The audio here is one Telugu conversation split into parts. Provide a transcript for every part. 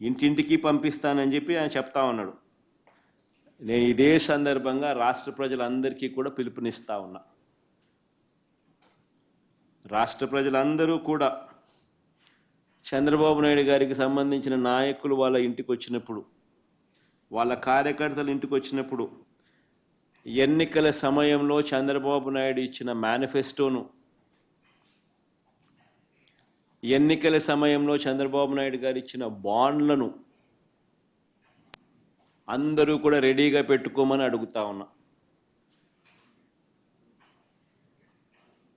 ఇంటింటికి పంపిస్తానని చెప్పి ఆయన చెప్తా ఉన్నాడు. నేను ఇదే సందర్భంగా రాష్ట్ర ప్రజలందరికీ కూడా పిలుపునిస్తా ఉన్నా. రాష్ట్ర ప్రజలందరూ కూడా చంద్రబాబు నాయుడు గారికి సంబంధించిన నాయకులు వాళ్ళ ఇంటికి వచ్చినప్పుడు వాళ్ళ కార్యకర్తలు ఇంటికి వచ్చినప్పుడు ఎన్నికల సమయంలో చంద్రబాబు నాయుడు ఇచ్చిన మేనిఫెస్టోను ఎన్నికల సమయంలో చంద్రబాబు నాయుడు గారు ఇచ్చిన బాండ్లను అందరూ కూడా రెడీగా పెట్టుకోమని అడుగుతా ఉన్నా.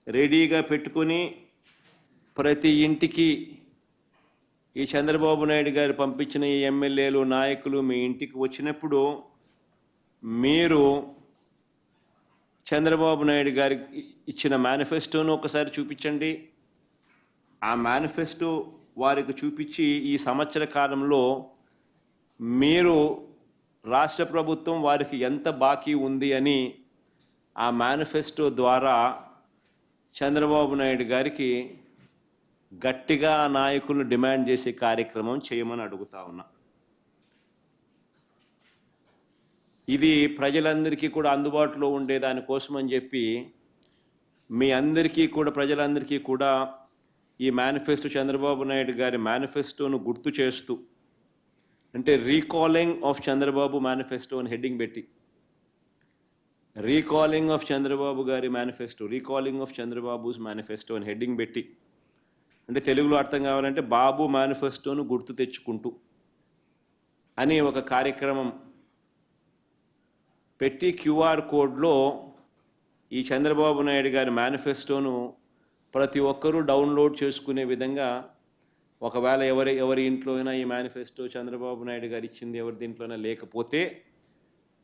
రెడీగా పెట్టుకొని ప్రతి ఇంటికి ఈ చంద్రబాబు నాయుడు గారు పంపించిన ఈ ఎమ్మెల్యేలు నాయకులు మీ ఇంటికి వచ్చినప్పుడు మీరు చంద్రబాబు నాయుడు గారికి ఇచ్చిన మేనిఫెస్టోను ఒకసారి చూపించండి. ఆ మేనిఫెస్టో వారికి చూపించి ఈ సంవత్సర కాలంలో మీరు రాష్ట్ర ప్రభుత్వం వారికి ఎంత బాకీ ఉంది అని ఆ మేనిఫెస్టో ద్వారా చంద్రబాబు నాయుడు గారికి గట్టిగా నాయకులను డిమాండ్ చేసే కార్యక్రమం చేయమని అడుగుతా ఉన్నా. ఇది ప్రజలందరికీ కూడా అందుబాటులో ఉండే అని చెప్పి మీ అందరికీ కూడా ప్రజలందరికీ కూడా ఈ మేనిఫెస్టో చంద్రబాబు నాయుడు గారి మేనిఫెస్టోను గుర్తు చేస్తూ అంటే రీకాలింగ్ ఆఫ్ చంద్రబాబు మేనిఫెస్టో అని హెడ్డింగ్ పెట్టి రీకాలింగ్ ఆఫ్ చంద్రబాబు గారి manifesto recalling of Chandrababu's manifesto అని హెడ్డింగ్ పెట్టి అంటే తెలుగులో అర్థం కావాలంటే బాబు మేనిఫెస్టోను గుర్తు తెచ్చుకుంటూ అని ఒక కార్యక్రమం పెట్టి క్యూఆర్ కోడ్లో ఈ చంద్రబాబు నాయుడు గారి మేనిఫెస్టోను ప్రతి ఒక్కరూ డౌన్లోడ్ చేసుకునే విధంగా ఒకవేళ ఎవరి ఎవరి ఇంట్లో అయినా ఈ మేనిఫెస్టో చంద్రబాబు నాయుడు గారు ఇచ్చింది ఎవరి దీంట్లోనే లేకపోతే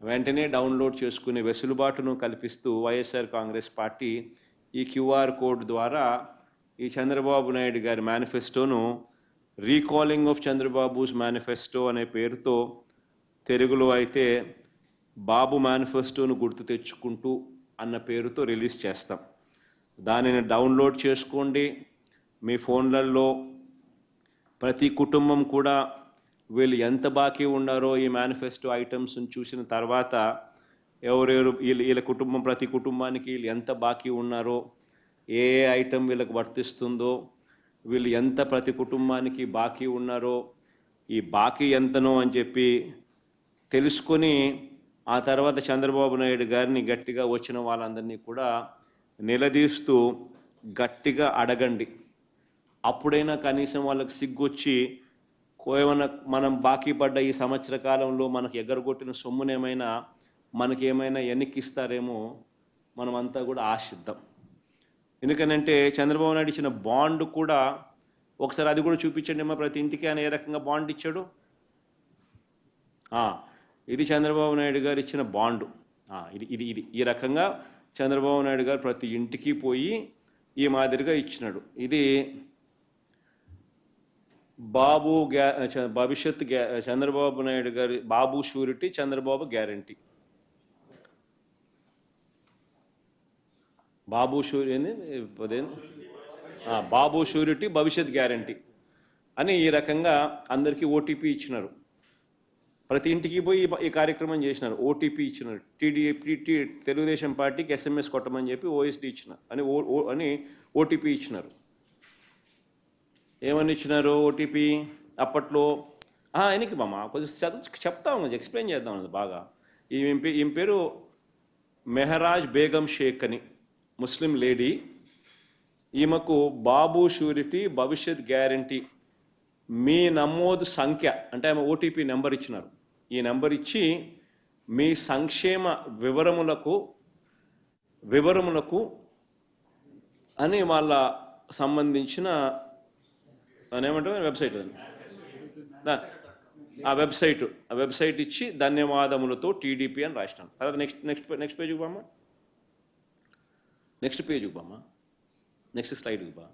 వెంటనే డౌన్లోడ్ చేసుకునే వెసులుబాటును కల్పిస్తూ వైఎస్ఆర్ కాంగ్రెస్ పార్టీ ఈ క్యూఆర్ కోడ్ ద్వారా ఈ చంద్రబాబు నాయుడు గారి మేనిఫెస్టోను రీకాలింగ్ ఆఫ్ చంద్రబాబుస్ మేనిఫెస్టో అనే పేరుతో తెలుగులో అయితే బాబు మేనిఫెస్టోను గుర్తు తెచ్చుకుంటూ అన్న పేరుతో రిలీజ్ చేస్తాం. దానిని డౌన్లోడ్ చేసుకోండి. మీ ఫోన్లలో ప్రతి కుటుంబం కూడా వీళ్ళు ఎంత బాకీ ఉన్నారో ఈ మేనిఫెస్టో ఐటమ్స్ని చూసిన తర్వాత ఎవరెవరు వీళ్ళ వీళ్ళ కుటుంబం ప్రతి కుటుంబానికి వీళ్ళు ఎంత బాకీ ఉన్నారో ఏ ఏ ఐటెం వీళ్ళకి వర్తిస్తుందో వీళ్ళు ఎంత ప్రతి కుటుంబానికి బాకీ ఉన్నారో ఈ బాకీ ఎంతనో అని చెప్పి తెలుసుకొని ఆ తర్వాత చంద్రబాబు నాయుడు గారిని గట్టిగా వచ్చిన వాళ్ళందరినీ కూడా నిలదీస్తూ గట్టిగా అడగండి. అప్పుడైనా కనీసం వాళ్ళకి సిగ్గొచ్చి ఏమైనా మనం బాకీ పడ్డ ఈ సంవత్సర కాలంలో మనకు ఎగరగొట్టిన సొమ్మునేమైనా మనకేమైనా ఎన్నికిస్తారేమో మనమంతా కూడా ఆశిద్దాం. ఎందుకనంటే చంద్రబాబు నాయుడు ఇచ్చిన బాండ్ కూడా ఒకసారి అది కూడా చూపించండి అమ్మా ప్రతి ఇంటికి ఆయన ఏ రకంగా బాండ్ ఇచ్చాడు? ఇది చంద్రబాబు నాయుడు గారు ఇచ్చిన బాండు. ఇది ఇది ఇది ఈ రకంగా చంద్రబాబు నాయుడు గారు ప్రతి ఇంటికి పోయి ఈ మాదిరిగా ఇచ్చినాడు. ఇది బాబు గ్యా భవిష్యత్ గ్యా చంద్రబాబు నాయుడు గారి బాబు షూరిటీ చంద్రబాబు గ్యారంటీ. బాబు షూరి బాబు షూరిటీ భవిష్యత్ గ్యారంటీ అని ఈ రకంగా అందరికీ ఓటీపీ ఇచ్చినారు. ప్రతి ఇంటికి పోయి ఈ- కార్యక్రమం చేసినారు. ఓటీపీ ఇచ్చినారు. టీడీపీ తెలుగుదేశం పార్టీకి ఎస్ఎంఎస్ కొట్టమని చెప్పి ఓఎస్డీ ఇచ్చిన అని ఓ ఓ- అని ఓటీపీ ఇచ్చినారు. ఏమని ఇచ్చినారు ఓటీపీ అప్పట్లో ఆయనకి మామ కొంచెం చదువు చెప్తా ఉన్నది ఎక్స్ప్లెయిన్ చేద్దాం ఉన్నది బాగా. ఈమె ఈమె పేరు మెహరాజ్ బేగం షేక్ అని ముస్లిం లేడీ. ఈమెకు బాబు షూరిటీ భవిష్యత్ గ్యారంటీ మీ నమోదు సంఖ్య అంటే ఆమె ఓటీపీ నెంబర్ ఇచ్చినారు. ఈ నెంబర్ ఇచ్చి మీ సంక్షేమ వివరములకు వివరములకు అని వాళ్ళ సంబంధించిన దాని ఏమంటారు? వెబ్సైట్ ఆ వెబ్సైట్ ఆ వెబ్సైట్ ఇచ్చి ధన్యవాదములతో టీడీపీ అని రాసినాను. తర్వాత నెక్స్ట్ నెక్స్ట్ నెక్స్ట్ పేజ్కి బామ్మా నెక్స్ట్ పేజ్కి బామ్మ నెక్స్ట్ స్లైడ్కి బా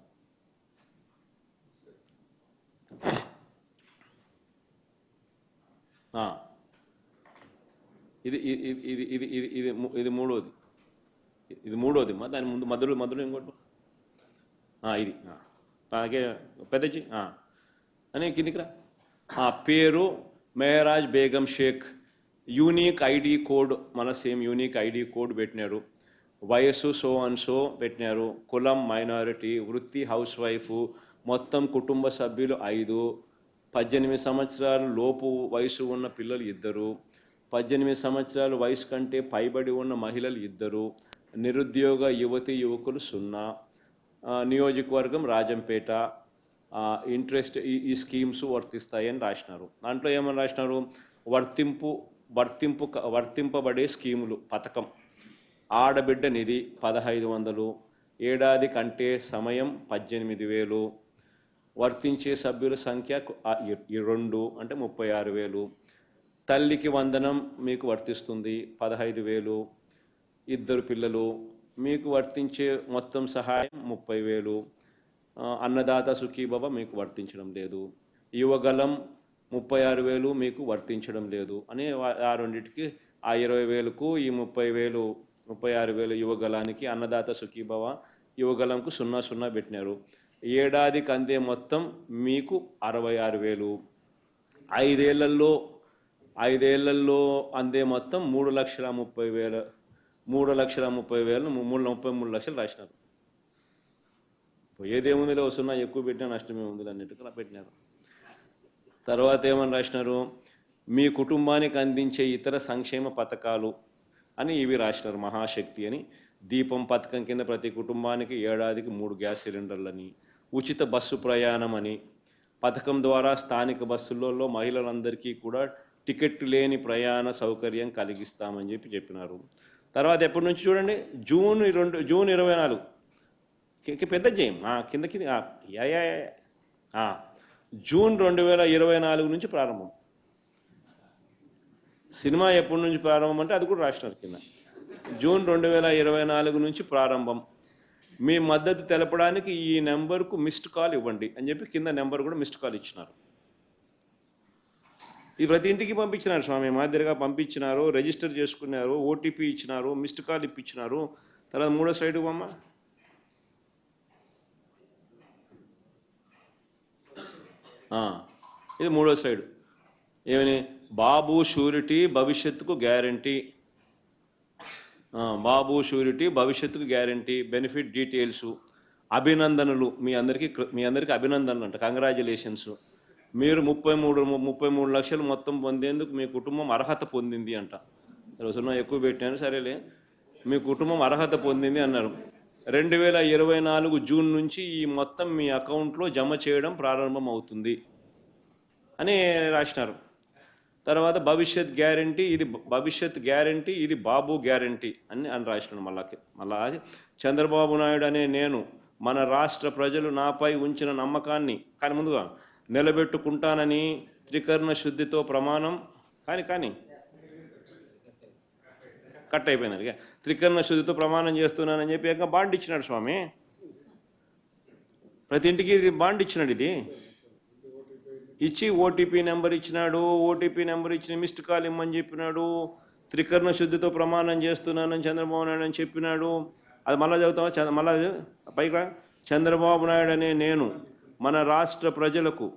ఇది ఇది ఇది ఇది ఇది ఇది ఇది ఇది మూడోది. ఇది మూడోది. మా దాని ముందు మధ్యలో మధ్యలో ఇంకోటి. ఇది. అలాగే పెద్దజీ అని కిందికి రా. పేరు Meraj Begum Shaikh. Unique ID code మన సేమ్ యూనిక్ ఐడి కోడ్ పెట్టినారు. వయస్సు సో అండ్ సో పెట్టినారు. కులం మైనారిటీ వృత్తి హౌస్ వైఫ్ మొత్తం కుటుంబ సభ్యులు ఐదు. పద్దెనిమిది సంవత్సరాలు లోపు వయసు ఉన్న పిల్లలు ఇద్దరు పద్దెనిమిది సంవత్సరాలు వయసు కంటే పైబడి ఉన్న మహిళలు ఇద్దరు నిరుద్యోగ యువతి యువకులు సున్నా. నియోజకవర్గం రాజంపేట. ఇంట్రెస్ట్ ఈ ఈ స్కీమ్స్ వర్తిస్తాయని రాసినారు. దాంట్లో ఏమని రాసినారు? వర్తింపు వర్తింపు వర్తింపబడే స్కీములు. పథకం. ఆడబిడ్డ నిధి పదహైదు వందలు ఏడాది కంటే సమయం పద్దెనిమిది వేలు వర్తించే సభ్యుల సంఖ్య ఈ- రెండు అంటే ముప్పై ఆరు వేలు. తల్లికి వందనం మీకు వర్తిస్తుంది పదహైదు వేలు. ఇద్దరు పిల్లలు మీకు వర్తించే మొత్తం సహాయం ముప్పై వేలు. అన్నదాత సుఖీభవ మీకు వర్తించడం లేదు. యువగలం ముప్పై ఆరు వేలు మీకు వర్తించడం లేదు. అని ఆ రెండింటికి ఆ ఇరవై వేలకు ఈ ముప్పై వేలు ముప్పై ఆరు వేలు యువగలానికి అన్నదాత సుఖీభవ యువగలంకు సున్నా సున్నా పెట్టినారు. ఏడాదికి అందే మొత్తం మీకు అరవై ఆరు వేలు. ఐదేళ్ళలో ఐదేళ్ళలో అందే మొత్తం మూడు లక్షల ముప్పై వేల మూడు లక్షల ముప్పై వేలు మూడు ముప్పై మూడు లక్షలు రాసినారు. ఏదేముందిలో వస్తున్నా ఎక్కువ పెట్టినా నష్టమే ఉంది అన్నట్టుగా పెట్టినారు. తర్వాత ఏమని రాసినారు? మీ కుటుంబానికి అందించే ఇతర సంక్షేమ పథకాలు అని ఇవి రాసినారు మహాశక్తి అని. దీపం పథకం కింద ప్రతి కుటుంబానికి ఏడాదికి మూడు గ్యాస్ సిలిండర్లని ఉచిత బస్సు ప్రయాణం అని. పథకం ద్వారా స్థానిక బస్సులలో మహిళలందరికీ కూడా టికెట్ లేని ప్రయాణ సౌకర్యం కలిగిస్తామని చెప్పి చెప్పినారు. తర్వాత ఎప్పటి నుంచి చూడండి? జూన్ రెండు జూన్ ఇరవై నాలుగు. పెద్ద జయం. కింద కిందకి జూన్ రెండు వేల ఇరవై నాలుగు నుంచి ప్రారంభం. సినిమా ఎప్పటి నుంచి ప్రారంభం అంటే అది కూడా రాసినారు కింద. జూన్ రెండు వేల ఇరవై నాలుగు నుంచి ప్రారంభం. మీ మద్దతు తెలపడానికి ఈ నెంబర్కు మిస్డ్ కాల్ ఇవ్వండి అని చెప్పి కింద నెంబర్ కూడా మిస్డ్ కాల్ ఇచ్చినారు. ఇది ప్రతి ఇంటికి పంపించినారు స్వామి మాదిరిగా పంపించినారు రిజిస్టర్ చేసుకున్నారు ఓటీపీ ఇచ్చినారు మిస్డ్ కాల్ ఇప్పించినారు. తర్వాత మూడో సైడ్ అమ్మ ఇది మూడో సైడ్ ఏమని? బాబు షూరిటీ భవిష్యత్తుకు గ్యారంటీ. బాబు షూరిటీ భవిష్యత్తుకు గ్యారంటీ బెనిఫిట్ డీటెయిల్స్ అభినందనలు. మీ అందరికీ మీ అందరికీ అభినందనలు అంట. కంగ్రాచులేషన్స్ మీరు ముప్పై మూడు ముప్పై మూడు లక్షలు మొత్తం పొందేందుకు మీ కుటుంబం అర్హత పొందింది అంట. రోజున ఎక్కువ పెట్టాను సరేలే. మీ కుటుంబం అర్హత పొందింది అన్నారు. రెండు వేల ఇరవై నాలుగు జూన్ నుంచి ఈ మొత్తం మీ అకౌంట్లో జమ చేయడం ప్రారంభం అవుతుంది అని రాసినారు. తర్వాత భవిష్యత్ గ్యారంటీ ఇది భవిష్యత్ గ్యారంటీ ఇది బాబు గ్యారంటీ అని అని రాసినాడు మళ్ళా మళ్ళా చంద్రబాబు నాయుడు అనే నేను మన రాష్ట్ర ప్రజలు నాపై ఉంచిన నమ్మకాన్ని కానీ ముందుగా నిలబెట్టుకుంటానని త్రికరణ శుద్ధితో ప్రమాణం కానీ కానీ కట్ అయిపోయింది త్రికరణ శుద్ధితో ప్రమాణం చేస్తున్నానని చెప్పి ఇంకా బాండ్ ఇచ్చినాడు స్వామి. ప్రతి ఇంటికి ఇది బాండ్ ఇచ్చినాడు ఇది. ఇచ్చి ఓటీపీ నెంబర్ ఇచ్చినాడు ఓటీపీ నెంబర్ ఇచ్చిన మిస్డ్ కాల్ ఇమ్మని చెప్పినాడు త్రికరణ శుద్ధితో ప్రమాణం చేస్తున్నానని చంద్రబాబు నాయుడు అని చెప్పినాడు. అది మళ్ళా చదువుతావా? చంద్ర మళ్ళా పైగా చంద్రబాబు నాయుడు అనే నేను మన రాష్ట్ర ప్రజలకు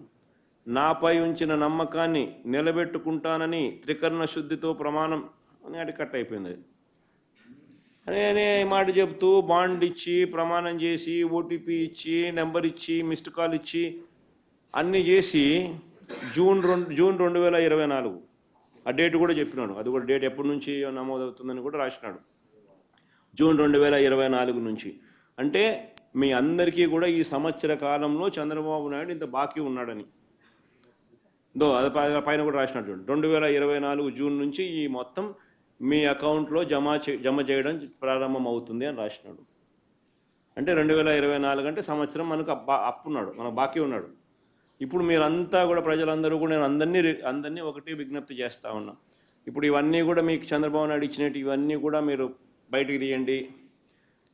నాపై ఉంచిన నమ్మకాన్ని నిలబెట్టుకుంటానని త్రికరణ శుద్ధితో ప్రమాణం అని అది కట్ అయిపోయింది. అది. అనే మాట చెప్తూ బాండ్ ఇచ్చి ప్రమాణం చేసి ఓటీపీ ఇచ్చి నెంబర్ ఇచ్చి మిస్డ్ కాల్ ఇచ్చి అన్నీ చేసి జూన్ రెండు జూన్ రెండు వేల ఇరవై నాలుగు. ఆ డేట్ కూడా చెప్పినాడు. అది కూడా డేట్ ఎప్పటి నుంచి నమోదవుతుందని కూడా రాసినాడు. జూన్ రెండు వేల ఇరవై నాలుగు నుంచి. అంటే మీ అందరికీ కూడా ఈ సంవత్సర కాలంలో చంద్రబాబు నాయుడు ఇంత బాకీ ఉన్నాడని. దో అది పైన కూడా రాసినట్టు చూడండి. రెండు వేల ఇరవై నాలుగు జూన్ నుంచి ఈ మొత్తం మీ అకౌంట్లో జమ చే జమ చేయడం ప్రారంభం అవుతుంది అని రాసినాడు. అంటే రెండు వేల ఇరవై నాలుగు అంటే సంవత్సరం మనకు అప్పున్నాడు. మనకు బాకీ ఉన్నాడు. ఇప్పుడు మీరంతా కూడా ప్రజలందరూ కూడా నేను అందరినీ అందరినీ ఒకటి విజ్ఞప్తి చేస్తూ ఉన్నా. ఇప్పుడు ఇవన్నీ కూడా మీకు చంద్రబాబు నాయుడు ఇచ్చినట్టు ఇవన్నీ కూడా మీరు బయటికి తీయండి.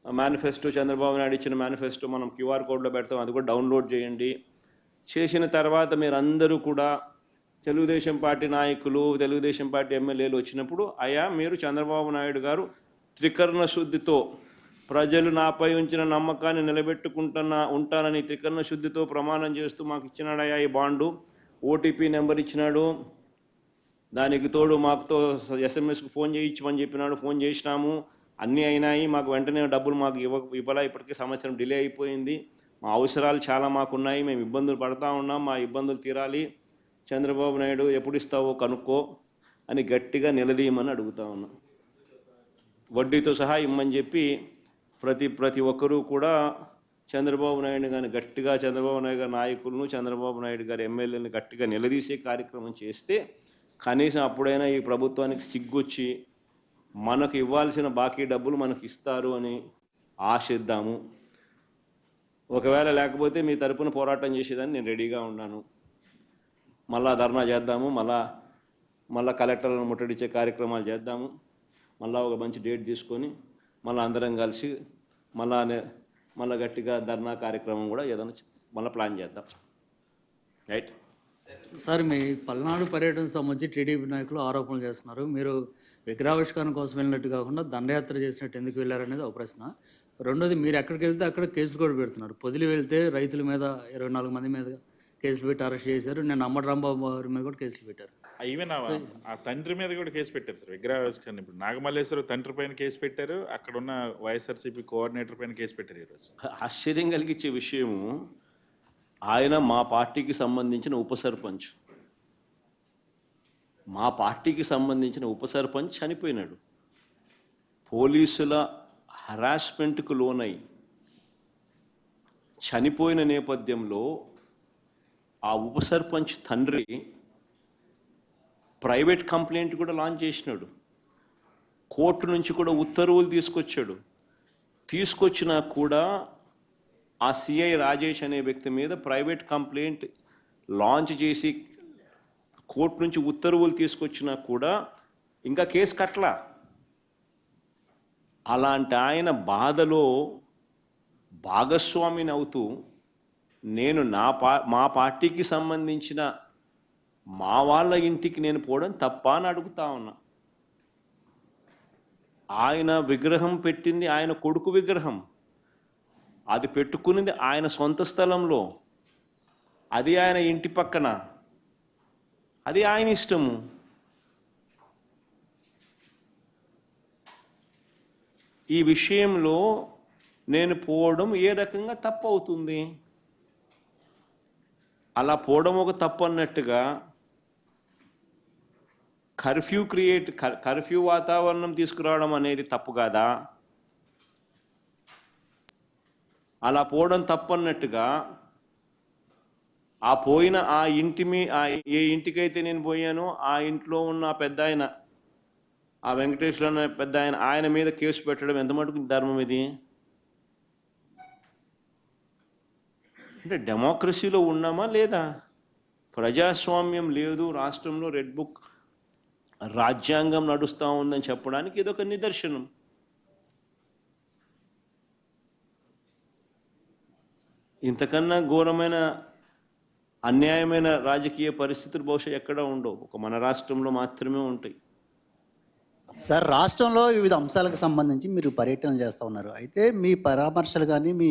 మేనిఫెస్టో చంద్రబాబు నాయుడు ఇచ్చిన మేనిఫెస్టో మనం క్యూఆర్ కోడ్లో పెడతాం అది కూడా డౌన్లోడ్ చేయండి. చేసిన తర్వాత మీరందరూ కూడా తెలుగుదేశం పార్టీ నాయకులు తెలుగుదేశం పార్టీ ఎమ్మెల్యేలు వచ్చినప్పుడు అయా మీరు చంద్రబాబు నాయుడు గారు త్రికరణ శుద్ధితో ప్రజలు నాపై ఉంచిన నమ్మకాన్ని నిలబెట్టుకుంటున్నా ఉంటానని త్రికరణ శుద్ధితో ప్రమాణం చేస్తూ మాకు ఇచ్చినాడయ్యా ఈ బాండు. ఓటీపీ నెంబర్ ఇచ్చినాడు. దానికి తోడు మాకుతో ఎస్ఎంఎస్కి ఫోన్ చేయించమని చెప్పినాడు. ఫోన్ చేసినాము. అన్నీ అయినాయి. మాకు వెంటనే డబ్బులు మాకు ఇవ్వ ఇవ్వలా? ఇప్పటికీ సంవత్సరం డిలే అయిపోయింది. మా అవసరాలు చాలా మాకున్నాయి. మేము ఇబ్బందులు పడతా ఉన్నాం. మా ఇబ్బందులు తీరాలి. చంద్రబాబు నాయుడు ఎప్పుడు ఇస్తావో కనుక్కో అని గట్టిగా నిలదీయమని అడుగుతా ఉన్నాం. వడ్డీతో సహా ఇమ్మని చెప్పి ప్రతి ప్రతి ఒక్కరూ కూడా చంద్రబాబు నాయుడు గారిని గట్టిగా చంద్రబాబు నాయుడు గారి నాయకులను చంద్రబాబు నాయుడు గారి ఎమ్మెల్యేని గట్టిగా నిలదీసే కార్యక్రమం చేస్తే కనీసం అప్పుడైనా ఈ ప్రభుత్వానికి సిగ్గొచ్చి మనకు ఇవ్వాల్సిన బాకీ డబ్బులు మనకి ఇస్తారు అని ఆశిద్దాము. ఒకవేళ లేకపోతే మీ తరపున పోరాటం చేసేదని నేను రెడీగా ఉన్నాను. మళ్ళా ధర్నా చేద్దాము మళ్ళా మళ్ళా కలెక్టర్లను ముట్టడిచ్చే కార్యక్రమాలు చేద్దాము. మళ్ళా ఒక మంచి డేట్ తీసుకొని మళ్ళీ అందరం కలిసి మళ్ళా మళ్ళీ మళ్ళా గట్టిగా ధర్నా కార్యక్రమం కూడా ఏదైనా మళ్ళీ ప్లాన్ చేద్దాం. రైట్ సార్ మీ పల్నాడు పర్యటన సంబంధించి టీడీపీ నాయకులు ఆరోపణలు చేస్తున్నారు. మీరు విగ్రహావిష్కరణ కోసం వెళ్ళినట్టు కాకుండా దండయాత్ర చేసినట్టు ఎందుకు వెళ్ళారనేది ఒక ప్రశ్న. రెండోది మీరు ఎక్కడికి వెళ్తే అక్కడ కేసులు కూడా పెడుతున్నారు. పొదిలి వెళ్తే రైతుల మీద ఇరవై నాలుగు మంది మీద కేసులు పెట్టి అరెస్ట్ చేశారు. నేను అమ్మడు రాంబాబు గారి మీద కూడా కేసులు పెట్టారు. ఈవెన్ ఆ తండ్రి మీద కూడా కేసు పెట్టారు సార్. విగ్రహావిష్కరణ ఇప్పుడు నాగమల్లేశ్వర తండ్రి పైన కేసు పెట్టారు. అక్కడ ఉన్న వైఎస్ఆర్సీపీ కోఆర్డినేటర్ పైన కేసు పెట్టారు ఈరోజు ఆశ్చర్యం కలిగించే విషయము ఆయన మా పార్టీకి సంబంధించిన ఉప సర్పంచ్ మా పార్టీకి సంబంధించిన ఉప సర్పంచ్ చనిపోయినాడు. పోలీసుల హరాస్మెంట్కు లోనై చనిపోయిన నేపథ్యంలో ఆ ఉప సర్పంచ్ తండ్రి ప్రైవేట్ కంప్లైంట్ కూడా లాంచ్ చేసినాడు. కోర్టు నుంచి కూడా ఉత్తర్వులు తీసుకొచ్చాడు. తీసుకొచ్చినా కూడా ఆ సిఐ రాజేష్ అనే వ్యక్తి మీద ప్రైవేట్ కంప్లైంట్ లాంచ్ చేసి కోర్టు నుంచి ఉత్తర్వులు తీసుకొచ్చినా కూడా ఇంకా కేసు కట్టలా. అలాంటి ఆయన బాధలో భాగస్వామిని అవుతూ నేను నా పా మా పార్టీకి సంబంధించిన మా వాళ్ళ ఇంటికి నేను పోవడం తప్ప అని అడుగుతా ఉన్నా. ఆయన విగ్రహం పెట్టింది ఆయన కొడుకు విగ్రహం. అది పెట్టుకున్నది ఆయన సొంత స్థలంలో. అది ఆయన ఇంటి పక్కన. అది ఆయన ఇష్టము. ఈ విషయంలో నేను పోవడం ఏ రకంగా తప్పు అవుతుంది అలా పోవడం ఒక తప్పు అన్నట్టుగా కర్ఫ్యూ క్రియేట్ కర్ఫ్యూ వాతావరణం తీసుకురావడం అనేది తప్పు కాదా? అలా పోవడం తప్పన్నట్టుగా ఆ పోయిన ఆ ఇంటి మీ ఆ ఏ ఇంటికైతే నేను పోయానో ఆ ఇంట్లో ఉన్న ఆ పెద్ద ఆయన ఆ వెంకటేశ్వర అనే పెద్ద ఆయన ఆయన మీద కేసు పెట్టడం ఎంత మటుకు ధర్మం ఇది? అంటే డెమోక్రసీలో ఉన్నామా లేదా? ప్రజాస్వామ్యం లేదు రాష్ట్రంలో రెడ్ బుక్ రాజ్యాంగం నడుస్తూ ఉందని చెప్పడానికి ఇదొక నిదర్శనం. ఇంతకన్నా ఘోరమైన అన్యాయమైన రాజకీయ పరిస్థితులు బహుశా ఎక్కడ ఉండవు. ఒక మన రాష్ట్రంలో మాత్రమే ఉంటాయి. సార్ రాష్ట్రంలో వివిధ అంశాలకు సంబంధించి మీరు పర్యటనలు చేస్తూ ఉన్నారు. అయితే మీ పరామర్శలు కానీ మీ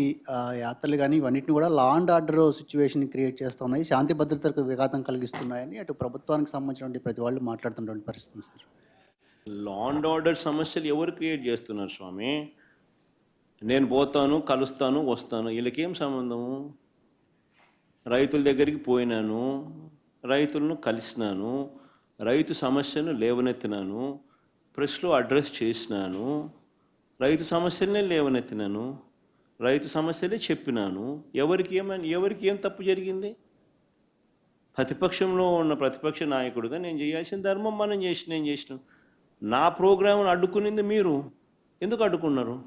యాత్రలు కానీ ఇవన్నిటిని కూడా law and order situation create చేస్తూ ఉన్నాయి. శాంతి భద్రతలకు విఘాతం కలిగిస్తున్నాయని అటు ప్రభుత్వానికి సంబంధించినటువంటి ప్రతి వాళ్ళు మాట్లాడుతున్నటువంటి పరిస్థితి సార్. లా అండ్ ఆర్డర్ సమస్యలు ఎవరు క్రియేట్ చేస్తున్నారు స్వామి? నేను పోతాను కలుస్తాను వస్తాను. వీళ్ళకేం సంబంధము? రైతుల దగ్గరికి పోయినాను రైతులను కలిసినాను రైతు సమస్యను లేవనెత్తినాను ప్రెస్లో అడ్రస్ చేసినాను. రైతు సమస్యలనే లేవనెత్తినాను. రైతు సమస్యలే చెప్పినాను. ఎవరికి ఏమని ఎవరికి ఏం తప్పు జరిగింది? ప్రతిపక్షంలో ఉన్న ప్రతిపక్ష నాయకుడిగా నేను చేయాల్సిన ధర్మం మనం చేసి నేను చేసిన. నా ప్రోగ్రాంను అడ్డుకునింది మీరు. ఎందుకు అడ్డుకున్నారు?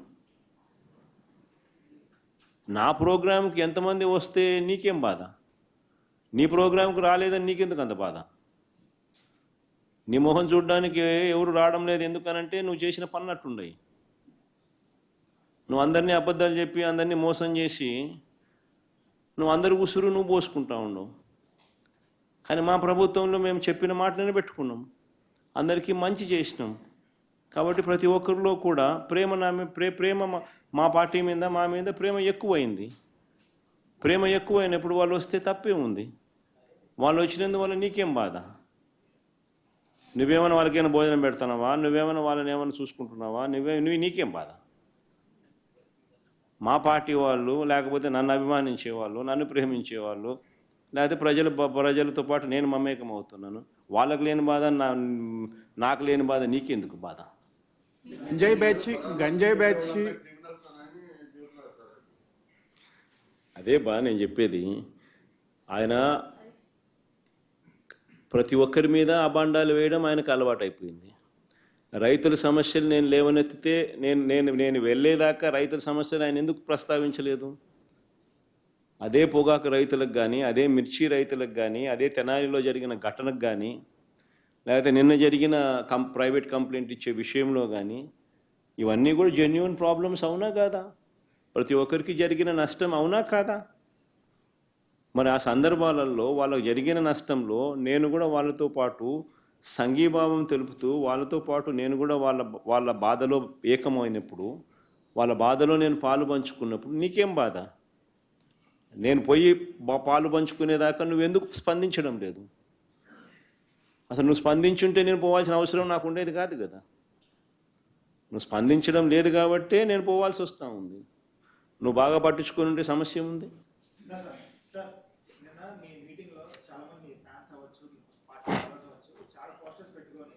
నా ప్రోగ్రాంకి ఎంతమంది వస్తే నీకేం బాధ? నీ ప్రోగ్రాంకి రాలేదని నీకెందుకు అంత బాధ? నీ మొహం చూడడానికి ఎవరు రావడం లేదు. ఎందుకనంటే నువ్వు చేసిన పన్నట్టుండయి నువ్వు అందరినీ అబద్ధాలు చెప్పి అందరినీ మోసం చేసి నువ్వు అందరి ఉసురు నువ్వు పోసుకుంటా ఉండవు కానీ మా ప్రభుత్వంలో మేము చెప్పిన మాటనే పెట్టుకున్నాం. అందరికీ మంచి చేసినాం. కాబట్టి ప్రతి ఒక్కరిలో కూడా ప్రేమ నా ప్రే ప్రేమ మా- మా పార్టీ మీద మా మీద ప్రేమ ఎక్కువైంది. ప్రేమ ఎక్కువైనప్పుడు వాళ్ళు వస్తే తప్పే ఉంది. వాళ్ళు వచ్చినందువల్ల నీకేం బాధ? నువ్వేమైనా వాళ్ళకైనా భోజనం పెడుతున్నావా నువ్వేమైనా వాళ్ళని ఏమైనా చూసుకుంటున్నావా? నువ్వే నువ్వు నీకేం బాధ? మా పార్టీ వాళ్ళు లేకపోతే నన్ను అభిమానించే వాళ్ళు నన్ను ప్రేమించే వాళ్ళు లేకపోతే ప్రజల ప్రజలతో పాటు నేను మమేకం అవుతున్నాను వాళ్ళకు లేని బాధ నా నాకు లేని బాధ నీకెందుకు బాధ? గంజాయి బ్యాచ్ గంజాయి బ్యాచ్. అదే బా నేను చెప్పేది. ఆయన ప్రతి ఒక్కరి మీద అబాండాలు వేయడం ఆయనకు అలవాటు అయిపోయింది రైతుల సమస్యలు నేను లేవనెత్తితే నేను నేను నేను వెళ్ళేదాకా రైతుల సమస్యలు ఆయన ఎందుకు ప్రస్తావించలేదు? అదే పొగాకు రైతులకు కానీ అదే మిర్చి రైతులకు కానీ అదే తెనాలిలో జరిగిన ఘటనకు కానీ లేకపోతే నిన్న జరిగిన కం ప్రైవేట్ కంప్లైంట్ ఇచ్చే విషయంలో కానీ ఇవన్నీ కూడా జెన్యున్ ప్రాబ్లమ్స్ అవునా కాదా? ప్రతి ఒక్కరికి జరిగిన నష్టం అవునా కాదా? మరి ఆ సందర్భాలలో వాళ్ళకు జరిగిన నష్టంలో నేను కూడా వాళ్ళతో పాటు సంఘీభావం తెలుపుతూ వాళ్ళతో పాటు నేను కూడా వాళ్ళ వాళ్ళ బాధలో ఏకమైనప్పుడు వాళ్ళ బాధలో నేను పాలు పంచుకున్నప్పుడు నీకేం బాధ? నేను పోయి పాలు పంచుకునేదాకా నువ్వు ఎందుకు స్పందించడం లేదు? అసలు నువ్వు స్పందించుంటే నేను పోవాల్సిన అవసరం నాకు ఉండేది కాదు కదా. నువ్వు స్పందించడం లేదు కాబట్టే నేను పోవాల్సి వస్తూ ఉంది. నువ్వు బాగా పట్టించుకుని ఉంటే సమస్య ఉంది సార్ నిన్న మీ మీటింగ్లో చాలా మంది ఫ్యాన్స్ అవ్వచ్చు పార్టీ మెంబర్స్ అవ్వచ్చు చాలా పోస్టర్స్ పెట్టుకొని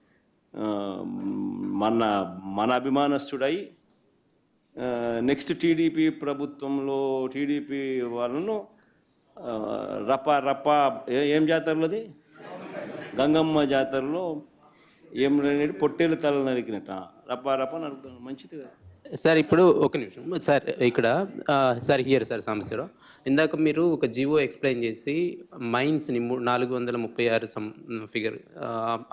మన మన అభిమానస్తుడై నెక్స్ట్ టీడీపీ ప్రభుత్వంలో టీడీపీ వాళ్ళను రప్ప రప రప ఏ- ఏం జాతరలో అది గంగమ్మ జాతరలో ఏం లేని పొట్టేలు తల నరికినట్ట రప రప నరుకుతాను మంచిది కదా. సార్ ఇప్పుడు ఒక నిమిషం. సార్ ఇక్కడ సార్ హియర్ సార్ సమస్యలో ఇందాక మీరు ఒక జివో ఎక్స్ప్లెయిన్ చేసి మైన్స్ని నాలుగు వందల ముప్పై ఆరు సం ఫిగర్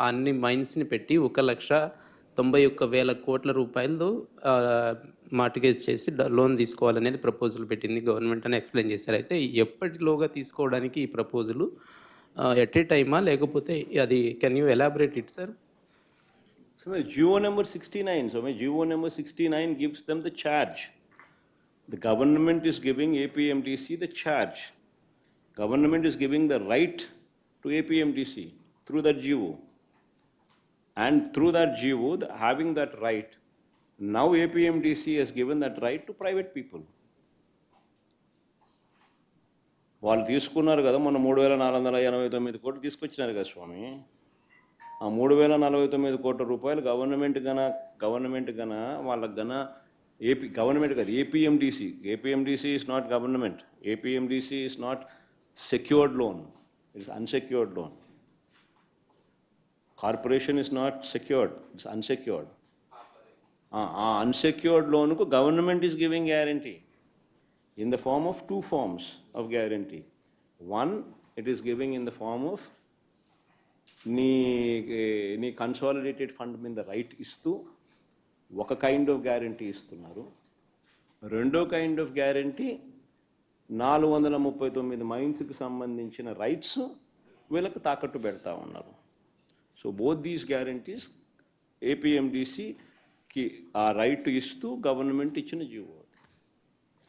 అన్ని మైన్స్ని పెట్టి ఒక లక్ష తొంభై ఒక్క వేల కోట్ల రూపాయలు మార్టిగేజ్ చేసి డ- లోన్ తీసుకోవాలనేది ప్రపోజల్ పెట్టింది. గవర్నమెంట్ అని ఎక్స్ప్లెయిన్ చేశారు. అయితే ఎప్పటిలోగా తీసుకోవడానికి ఈ ప్రపోజలు ఎట్ ఏ టైమా లేకపోతే అది can you elaborate it sir So my GO number 69, so my GO number 69 gives them the charge. The government is giving APMDC the charge. Government is giving the right to APMDC through that GO. And through that GO, the- having that right, now APMDC has given that right to private people. వాళ్ళు తీసుకున్నారు కదా మొన్న మూడు వేల నాలుగు వందల ఎనభై తొమ్మిది కోట్లు తీసుకొచ్చినారు కదా స్వామి ఆ మూడు వేల నలభై తొమ్మిది కోట్ల రూపాయలు గవర్నమెంట్ గన గవర్నమెంట్ గన వాళ్ళకి గన ఏపీ గవర్నమెంట్ కాదు APMDC APMDC is not government APMDC is not secured loan it's unsecured loan corporation is not secured it's unsecured ఆ అన్సెక్యూర్డ్ లోన్కు government is giving guarantee in the form of two forms of guarantee one it is giving in the form of నీ నీ కన్సాలిడేటెడ్ ఫండ్ మీద రైట్ ఇస్తూ ఒక కైండ్ ఆఫ్ గ్యారంటీ ఇస్తున్నారు. రెండో కైండ్ ఆఫ్ గ్యారంటీ నాలుగు వందల ముప్పై తొమ్మిది మైన్స్కి సంబంధించిన రైట్స్ వీళ్ళకి తాకట్టు పెడతా ఉన్నారు. సో బోత్ దీస్ గ్యారంటీస్ ఏపీఎండిసికి ఆ రైట్ ఇస్తూ గవర్నమెంట్ ఇచ్చిన GO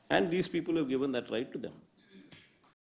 and these people have given that right to them